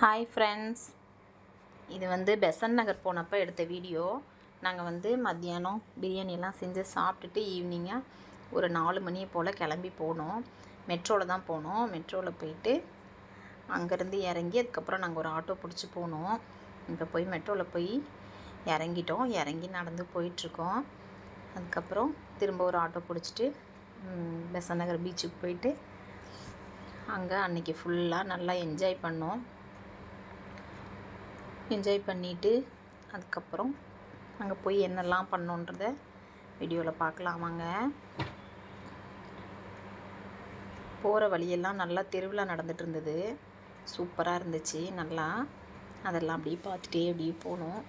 Hi friends இது வந்து பெசன் நகர் போனப்போ எடுத்த வீடியோ. நாங்கள் வந்து மத்தியானம் பிரியாணியெல்லாம் செஞ்சு சாப்பிட்டுட்டு ஈவினிங்காக ஒரு நாலு மணியை போல் கிளம்பி போனோம். மெட்ரோவில் தான் போனோம். மெட்ரோவில் போயிட்டு அங்கேருந்து இறங்கி அதுக்கப்புறம் நாங்கள் ஒரு ஆட்டோ பிடிச்சி போனோம். இப்போ போய் மெட்ரோவில் போய் இறங்கிட்டோம். இறங்கி நடந்து போயிட்டுருக்கோம். அதுக்கப்புறம் திரும்ப ஒரு ஆட்டோ பிடிச்சிட்டு பெசன் நகர் பீச்சுக்கு போயிட்டு அங்கே அன்னைக்கு ஃபுல்லாக நல்லா என்ஜாய் பண்ணோம். என்ஜாய் பண்ணிவிட்டு அதுக்கப்புறம் அங்கே போய் என்னெல்லாம் பண்ணோன்றத வீடியோவில் பார்க்கலாம் வாங்க. போகிற வழியெல்லாம் நல்லா திருவிழா நடந்துகிட்டு இருந்தது. சூப்பராக இருந்துச்சு நல்லா. அதெல்லாம் அப்படியே பார்த்துட்டே அப்படியே போனோம்.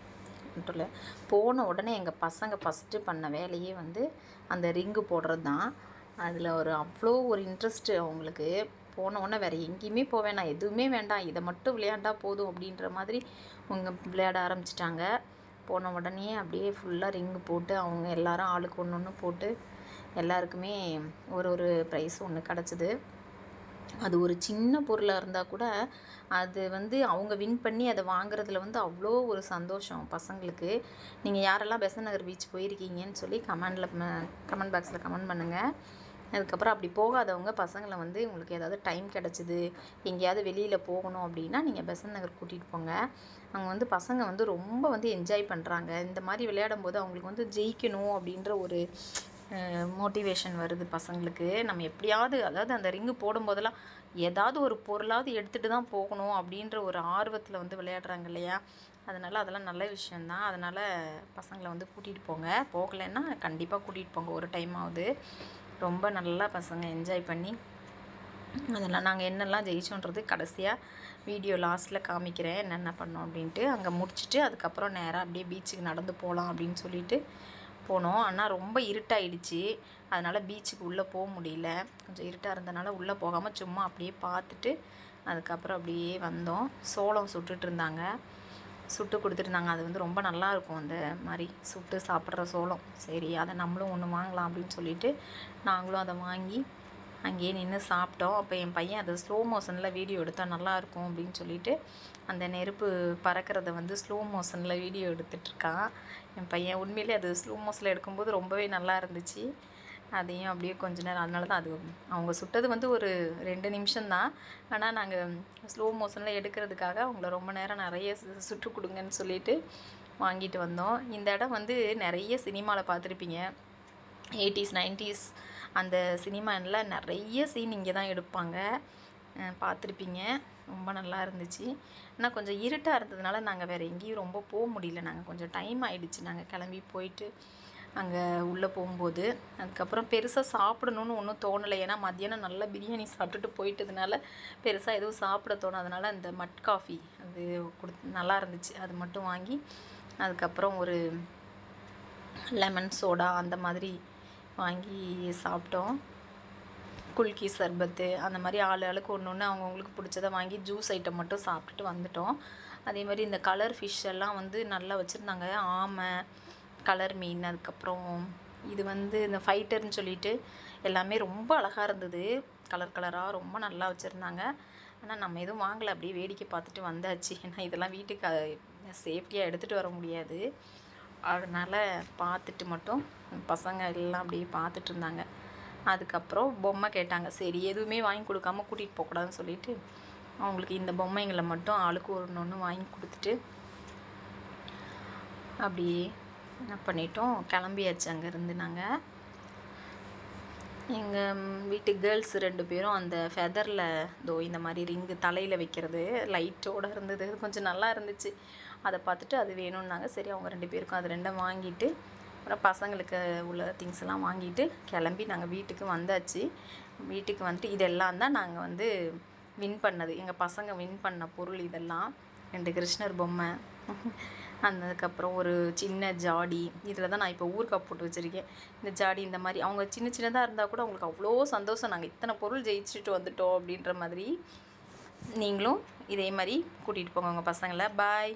மட்டும் இல்லை. போன உடனே எங்கள் பசங்க ஃபஸ்ட்டு பண்ண வேலையே வந்து அந்த ரிங்கு போடுறது தான் அதில் ஒரு அவ்வளோ ஒரு இன்ட்ரெஸ்ட்டு அவங்களுக்கு. போன உடனே வேறு எங்கேயுமே போக வேணாம் எதுவுமே வேண்டாம். இதை மட்டும் விளையாண்டா போதும் அப்படின்ற மாதிரி அவங்க விளையாட ஆரம்பிச்சிட்டாங்க. போன உடனே அப்படியே ஃபுல்லாக ரிங்கு போட்டு அவங்க எல்லாரும் ஆளுக்கு ஒன்று ஒன்று போட்டு எல்லாருக்குமே ஒரு ஒரு ப்ரைஸ் ஒன்று கிடச்சிது. அது ஒரு சின்ன பொருளாக இருந்தால் கூட அது வந்து அவங்க வின் பண்ணி அதை வாங்குறதுல வந்து அவ்வளோ ஒரு சந்தோஷம் பசங்களுக்கு. நீங்கள் யாரெல்லாம் பெசன் நகர் பீச் போயிருக்கீங்கன்னு சொல்லி கமெண்டில் கமெண்ட் பாக்ஸில் கமெண்ட் பண்ணுங்கள் அதுக்கப்புறம் அப்படி போகாதவங்க பசங்களை வந்து உங்களுக்கு ஏதாவது டைம் கிடச்சிது எங்கேயாவது வெளியில் போகணும் அப்படின்னா நீங்கள் பெசன் நகர் கூட்டிகிட்டு போங்க. அங்கே வந்து பசங்க வந்து ரொம்ப வந்து என்ஜாய் பண்ணுறாங்க இந்த மாதிரி விளையாடும் போது அவங்களுக்கு வந்து ஜெயிக்கணும் அப்படின்ற ஒரு மோட்டிவேஷன் வருது பசங்களுக்கு. நம்ம எப்படியாவது அதாவது அந்த ரிங்கு போடும்போதெல்லாம் ஏதாவது ஒரு பொருளாவது எடுத்துகிட்டு தான் போகணும் அப்படின்ற ஒரு ஆர்வத்தில் வந்து விளையாடுறாங்க இல்லையா? அதனால் அதெல்லாம் நல்ல விஷயந்தான் அதனால் பசங்களை வந்து கூட்டிகிட்டு போங்க. போகலைன்னா கண்டிப்பாக கூட்டிகிட்டு போங்க. ஒரு டைமாவது ரொம்ப நல்லா பசங்க என்ஜாய் பண்ணி அதெல்லாம் நாங்கள் என்னெல்லாம் ஜெயிச்சோன்றது கடைசியாக வீடியோ லாஸ்ட்டில் காமிக்கிறேன். என்னென்ன பண்ணோம் அப்படின்ட்டு அங்கே முடிச்சுட்டு அதுக்கப்புறம் நேராக அப்படியே பீச்சுக்கு நடந்து போகலாம் அப்படின்னு சொல்லிட்டு போனோம். ஆனால் ரொம்ப இருட்டாயிடுச்சு. அதனால் பீச்சுக்கு உள்ளே போக முடியல. கொஞ்சம் இருட்டாக இருந்தனால உள்ளே போகாமல் சும்மா அப்படியே பார்த்துட்டு அதுக்கப்புறம் அப்படியே வந்தோம். சோளம் சுட்டுட்டு இருந்தாங்க. சுட்டு கொடுத்துருந்தாங்க. அது வந்து ரொம்ப நல்லாயிருக்கும் அந்த மாதிரி சுட்டு சாப்பிட்ற சோளம். சரி அதை நம்மளும் ஒன்று வாங்கலாம் அப்படின்னு சொல்லிட்டு நாங்களும் அதை வாங்கி அங்கேயே நின்று சாப்பிட்டோம். அப்போ என் பையன் அதை ஸ்லோ மோஷனில் வீடியோ எடுத்தால் நல்லாயிருக்கும் அப்படின்னு சொல்லிட்டு அந்த நெருப்பு பறக்கிறத வந்து ஸ்லோ மோஷனில் வீடியோ எடுத்துட்ருக்கான் என் பையன் உண்மையிலே அது ஸ்லோ மோஷனில் எடுக்கும்போது ரொம்பவே நல்லா இருந்துச்சு. அதையும் அப்படியே கொஞ்ச நேரம் அதனால தான் அது அவங்க சுட்டது வந்து ஒரு ரெண்டு நிமிஷம் தான். ஆனால் நாங்கள் ஸ்லோ மோஷனில் எடுக்கிறதுக்காக அவங்கள ரொம்ப நேரம் நிறைய சு- சுட்டு கொடுங்கன்னு சொல்லிட்டு வாங்கிட்டு வந்தோம். இந்த இடம் வந்து நிறைய சினிமாவில் பார்த்துருப்பீங்க. எயிட்டிஸ் நைன்டிஸ் அந்த சினிமாவில் நிறைய சீன் இங்கே தான் எடுப்பாங்க. பார்த்துருப்பீங்க. ரொம்ப நல்லா இருந்துச்சு. ஆனால் கொஞ்சம் இருட்டாக இருந்ததுனால நாங்கள் வேறு எங்கேயும் ரொம்ப போக முடியல. நாங்கள் கொஞ்சம் டைம் ஆகிடுச்சு நாங்கள் கிளம்பி போயிட்டு அங்கே உள்ளே போகும்போது அதுக்கப்புறம் பெருசாக சாப்பிடணும்னு ஒன்றும் தோணலை. ஏன்னா மத்தியானம் நல்லா பிரியாணி சாப்பிட்டுட்டு போயிட்டதுனால பெருசாக எதுவும் சாப்பிட தோணாதனால அந்த மட் காஃபி அது கொடுத்து நல்லா இருந்துச்சு. அது மட்டும் வாங்கி அதுக்கப்புறம் ஒரு லெமன் சோடா அந்த மாதிரி வாங்கி சாப்பிட்டோம். குல்கி சர்பத்து அந்த மாதிரி ஆள் ஆளுக்கு ஒன்று ஒன்று அவங்கவுங்களுக்கு பிடிச்சதை வாங்கி ஜூஸ் ஐட்டம் மட்டும் சாப்பிட்டுட்டு வந்துட்டோம். அதே மாதிரி இந்த கலர் ஃபிஷ் எல்லாம் வந்து நல்லா வச்சுருந்தாங்க. ஆமை கலர் மீன் அதுக்கப்புறம் இது வந்து இந்த ஃபைட்டர்னு சொல்லிட்டு எல்லாமே ரொம்ப அழகாக இருந்தது. கலர் கலராக ரொம்ப நல்லா வச்சுருந்தாங்க. ஆனால் நம்ம எதுவும் வாங்கலை. அப்படியே வேடிக்கை பார்த்துட்டு வந்தாச்சு. ஏன்னா இதெல்லாம் வீட்டுக்கு சேஃப்டியாக எடுத்துகிட்டு வர முடியாது. அதனால் பார்த்துட்டு மட்டும் பசங்க எல்லாம் அப்படியே பார்த்துட்டு இருந்தாங்க. அதுக்கப்புறம் பொம்மை கேட்டாங்க. சரி எதுவுமே வாங்கி கொடுக்காம கூட்டிகிட்டு போகக்கூடாதுன்னு சொல்லிட்டு அவங்களுக்கு இந்த பொம்மைங்களை மட்டும் ஆளுக்கு ஒன்று ஒன்று வாங்கி கொடுத்துட்டு அப்படியே என்ன பண்ணிட்டோம்? கிளம்பியாச்சு அங்கேருந்து நாங்கள் எங்கள் வீட்டு கேர்ள்ஸ் ரெண்டு பேரும் அந்த ஃபெதரில் தோ இந்த மாதிரி ரிங்கு தலையில் வைக்கிறது லைட்டோடு இருந்தது. கொஞ்சம் நல்லா இருந்துச்சு. அதை பார்த்துட்டு அது வேணும்னாங்க. சரி அவங்க ரெண்டு பேருக்கும் அது ரெண்டும் வாங்கிட்டு அப்புறம் பசங்களுக்கு உள்ள திங்ஸ் எல்லாம் வாங்கிட்டு கிளம்பி நாங்கள் வீட்டுக்கு வந்தாச்சு. வீட்டுக்கு வந்துட்டு இதெல்லாம் தான் நாங்கள் வந்து வின் பண்ணது. எங்கள் பசங்க வின் பண்ண பொருள் இதெல்லாம் ரெண்டு கிருஷ்ணர் பொம்மை அதுக்கப்புறம் ஒரு சின்ன ஜாடி. இதில் தான் நான் இப்போ ஊறுகாய் போட்டு வச்சுருக்கேன். இந்த ஜாடி இந்த மாதிரி. அவங்க சின்ன சின்னதாக இருந்தால் கூட அவங்களுக்கு அவ்வளோ சந்தோஷம். நாங்கள் இத்தனை பொருள் ஜெயிச்சுட்டு வந்துட்டோம் அப்படின்ற மாதிரி நீங்களும் இதே மாதிரி கூட்டிகிட்டு போங்க உங்கள் பசங்களை. பாய்